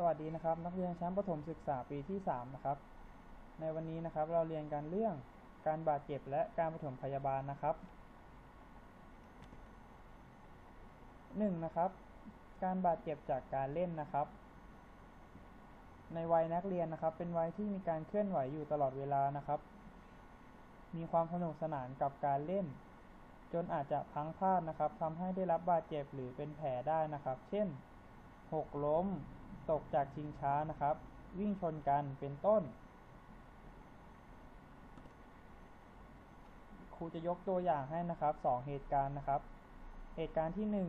สวัสดีนะครับ นักเรียนชั้นประถมศึกษาปีที่ 3 นะครับ ในวันนี้นะครับเราเรียนกันเรื่องการบาดเจ็บและการปฐมพยาบาลนะครับ 1. นะครับ การบาดเจ็บจากการเล่นนะครับ ในวัยนักเรียนนะครับ เป็นวัยที่มีการเคลื่อนไหวอยู่ตลอดเวลานะครับ มีความสนุกสนานกับการเล่น จนอาจจะพังพลาดนะครับทำให้ได้รับบาดเจ็บหรือเป็นแผลได้นะครับ เช่นหกล้ม ตกจากชิงช้านะครับ วิ่งชนกันเป็นต้น ครูจะยกตัวอย่างให้นะครับสองเหตุการณ์นะครับ เหตุการณ์ที่หนึ่ง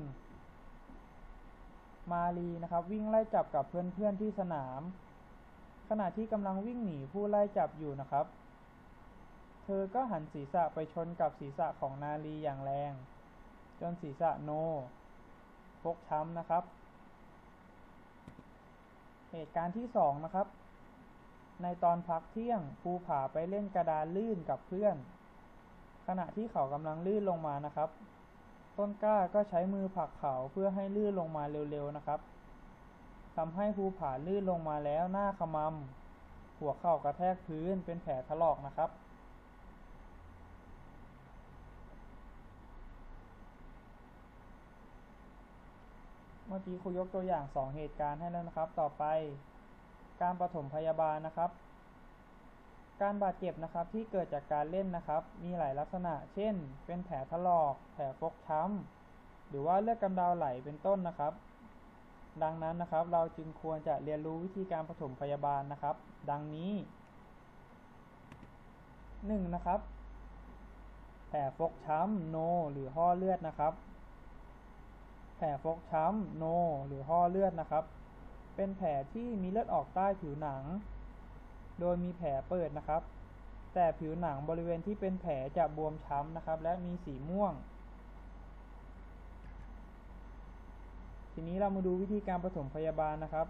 มาลีนะครับ วิ่งไล่จับกับเพื่อนๆที่สนาม ขณะที่กำลังวิ่งหนีผู้ไล่จับอยู่นะครับ เธอก็หันศีรษะไปชนกับศีรษะของนาลีอย่างแรง จนศีรษะโนฟกช้ำนะครับ เหตุการณ์ที่สองนะครับ ในตอนพักเที่ยงภูผาไปเล่นกระดานลื่นกับเพื่อน ขณะที่เขากำลังลื่นลงมานะครับ ต้นกล้าก็ใช้มือผลักเขาเพื่อให้ลื่นลงมาเร็วๆนะครับทำให้ภูผาลื่นลงมาแล้วหน้าขมำหัวเข่ากระแทกพื้นเป็นแผลถลอกนะครับ เมื่อกี้ครูยกตัวอย่าง 2 เหตุการณ์ให้แล้วนะครับ ต่อไป การปฐมพยาบาลนะครับ การบาดเจ็บนะครับที่เกิดจากการเล่นนะครับ มีหลายลักษณะ เช่น เป็นแผลถลอก แผลฟกช้ำหรือว่าเลือดกำเดาไหลเป็นต้นนะครับ ดังนั้นนะครับ เราจึงควรจะเรียนรู้วิธีการปฐมพยาบาลนะครับ ดังนี้ 1. นะครับ แผลฟกช้ำโน หรือห่อเลือดนะครับ แผลฟกช้ำโนหรือห่อเลือดนะครับ เป็นแผลที่มีเลือดออกใต้ผิวหนัง โดยมีแผลเปิดนะครับ แต่ผิวหนังบริเวณที่เป็นแผลจะบวมช้ำนะครับ และมีสีม่วง ทีนี้เรามาดูวิธีการปฐมพยาบาลนะครับ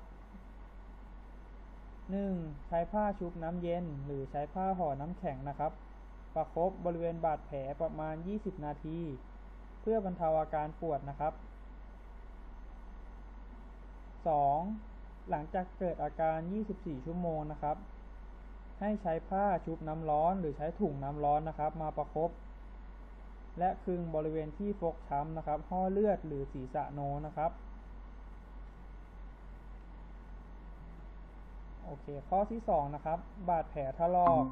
1. ใช้ผ้าชุบน้ำเย็น หรือใช้ผ้าห่อน้ำแข็งนะครับ ประคบบริเวณบาดแผลประมาณ 20 นาที เพื่อบรรเทาอาการปวดนะครับ 2. หลังจากเกิดอาการ 24 ชั่วโมงนะครับ ให้ใช้ผ้าชุบน้ำร้อนหรือใช้ถุงน้ำร้อนนะครับ มาประครบและคึงบริเวณที่ฟกช้ำนะครับห่อเลือดหรือศีรษะโนนะครับ โอเค ข้อที่ 2 นะครับ บาดแผลถลอก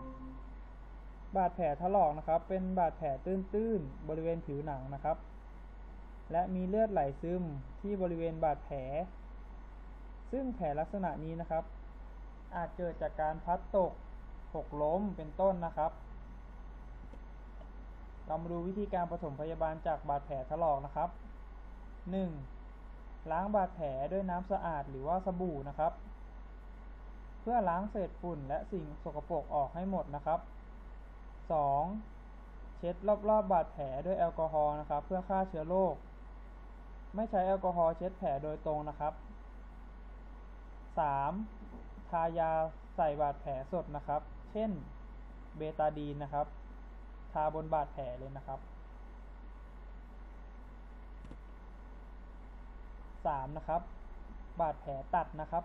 บาดแผลถลอกนะครับ เป็นบาดแผลตื้นๆ บริเวณผิวหนังนะครับ และมีเลือดไหลซึมที่บริเวณบาดแผล ซึ่งแผลลักษณะนี้นะครับ อาจเกิดจากการพัดตกหกล้มเป็นต้นนะครับ เรามาดูวิธีการปฐมพยาบาลจากบาดแผลถลอกนะครับ 1. ล้างบาดแผลด้วยน้ำสะอาดหรือว่าสบู่นะครับ เพื่อล้างเศษฝุ่นและสิ่งสกปรกออกให้หมดนะครับ 2. เช็ดรอบๆบบาดแผลด้วยแอลกอฮอล์นะครับ เพื่อฆ่าเชื้อโรคไม่ใช้แอลกอฮอล์เช็ดแผลโดยตรงนะครับ 3. ทายาใส่บาดแผลสดนะครับ เช่นเบตาดีนนะครับ ทาบนบาดแผลเลยนะครับ 3. นะครับ บาดแผลตัดนะครับ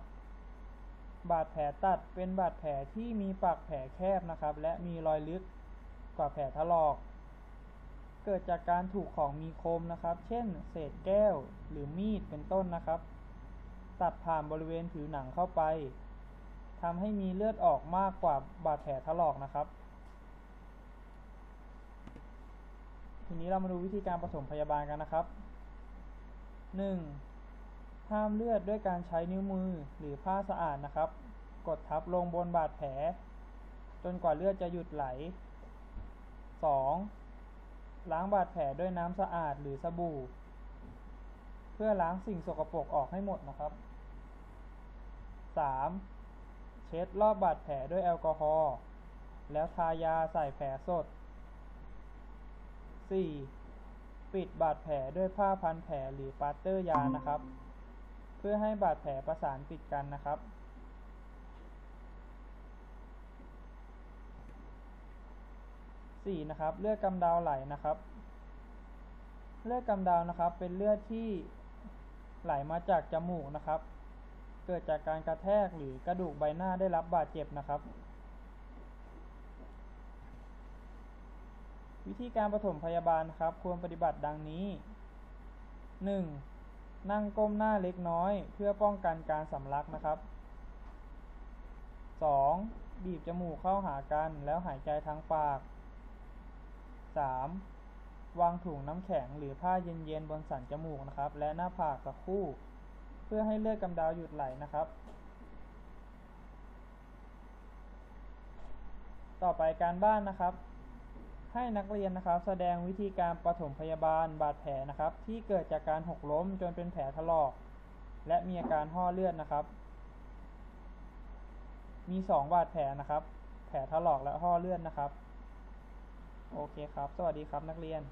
บาดแผลตัดเป็นบาดแผลที่มีปากแผลแคบนะครับ และมีรอยลึกกว่าแผลถลอก เกิดจากการถูกของมีคมนะครับ เช่น เศษแก้วหรือมีดเป็นต้นนะครับ ตัดผ่านบริเวณผิวหนังเข้าไปทำให้มีเลือดออกมากกว่าบาดแผลถลอกนะครับ ทีนี้เรามาดูวิธีการปฐมพยาบาลกันนะครับ 1. ห้ามเลือดด้วยการใช้นิ้วมือหรือผ้าสะอาดนะครับ กดทับลงบนบาดแผล จนกว่าเลือดจะหยุดไหล 2. ล้างบาดแผลด้วยน้ำสะอาดหรือสบู่ เพื่อล้างสิ่งสกปรกออกให้หมดนะครับ 3. เช็ดรอบบาดแผลด้วยแอลกอฮอล์แล้วทายาใส่แผลสด 4. ปิดบาดแผลด้วยผ้าพันแผลหรือปาสเตอร์ยานะครับ เพื่อให้บาดแผลประสานติดกันนะครับ 4. นะครับเลือดกำเดาไหลนะครับ เลือดกำเดานะครับเป็นเลือดที่ไหลมาจากจมูกนะครับ เกิดจากการกระแทกหรือกระดูกใบหน้าได้รับบาดเจ็บนะครับ วิธีการปฐมพยาบาลครับ ควรปฏิบัติดังนี้ 1. นั่งก้มหน้าเล็กน้อย เพื่อป้องกันการสำลักนะครับ 2. บีบจมูกเข้าหากันแล้วหายใจทางปาก 3. วางถุงน้ำแข็งหรือผ้าเย็นๆบนสันจมูกนะครับ และหน้าผากสักคู่ พื่อให้เลือดกำเดาหยุดไหลนะครับ ต่อไปการบ้านนะครับ ให้นักเรียนนะครับ แสดงวิธีการปฐมพยาบาลบาดแผลนะครับ ที่เกิดจากการหกล้มจนเป็นแผลถลอก และมีอาการห่อเลือดนะครับ มีสองบาดแผลนะครับ แผลถลอกและห่อเลือดนะครับ โอเคครับ สวัสดีครับนักเรียน